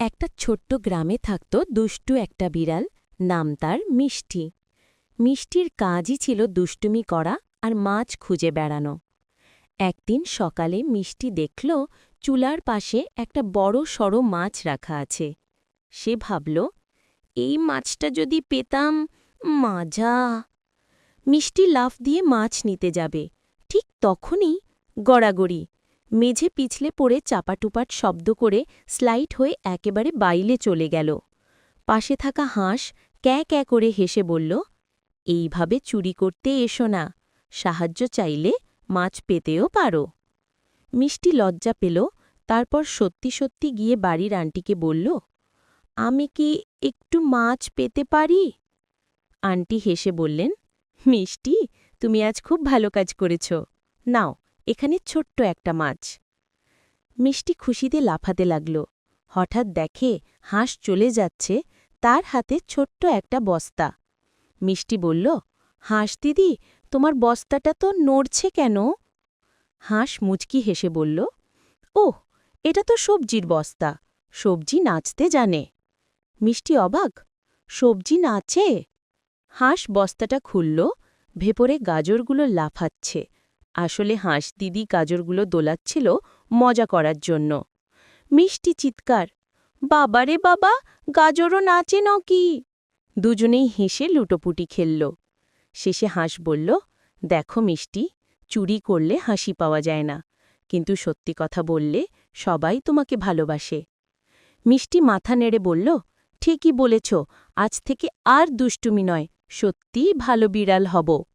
একটা ছোট্ট গ্রামে থাকত দুষ্টু একটা বিড়াল, নাম তার মিষ্টি। মিষ্টির কাজই ছিল দুষ্টুমি করা আর মাছ খুঁজে বেড়ানো। একদিন সকালে মিষ্টি দেখল চুলার পাশে একটা বড় সড়ো মাছ রাখা আছে। সে ভাবল, এই মাছটা যদি পেতাম, মাজা। মিষ্টি লাফ দিয়ে মাছ নিতে যাবে। ঠিক তখনই গড়াগড়ি মেঝে পিছলে পড়ে চাপাটুপাট শব্দ করে স্লাইড হয়ে একেবারে বাইলে চলে গেল। পাশে থাকা হাঁস ক্যাঁ ক্যাঁ করে হেসে বলল, এইভাবে চুরি করতে এসো না, সাহায্য চাইলে মাছ পেতেও পারো। মিষ্টি লজ্জা পেল, তারপর সত্যি সত্যি গিয়ে বাড়ির আন্টিকে বলল, আমি কি একটু মাছ পেতে পারি? আন্টি হেসে বললেন, মিষ্টি, তুমি আজ খুব ভালো কাজ করেছ। নাও এখানে ছোট্ট একটা মাছ। মিষ্টি খুশিতে লাফাতে লাগল। হঠাৎ দেখে হাঁস চলে যাচ্ছে তার হাতে ছোট্ট একটা বস্তা। মিষ্টি বলল, হাঁস দিদি, তোমার বস্তাটা তো নড়ছে কেন? হাঁস মুচকি হেসে বলল, ওহ, এটা তো সবজির বস্তা। সবজি নাচতে জানে। মিষ্টি অবাক, সবজি নাচে? হাঁস বস্তাটা খুলল, ভেপরে গাজরগুলো লাফাচ্ছে। আসলে হাঁস দিদি গাজরগুলো দোলাচ্ছিল মজা করার জন্য। মিষ্টি চিৎকার, বাবারে বাবা, গাজরও নাচে কি? দুজনেই হেসে লুটোপুটি খেলল। শেষে হাঁস বলল, দেখো মিষ্টি, চুরি করলে হাসি পাওয়া যায় না, কিন্তু সত্যি কথা বললে সবাই তোমাকে ভালোবাসে। মিষ্টি মাথা নেড়ে বলল, ঠিকই বলেছ, আজ থেকে আর দুষ্টুমি নয়, সত্যিই ভালো বিড়াল হব।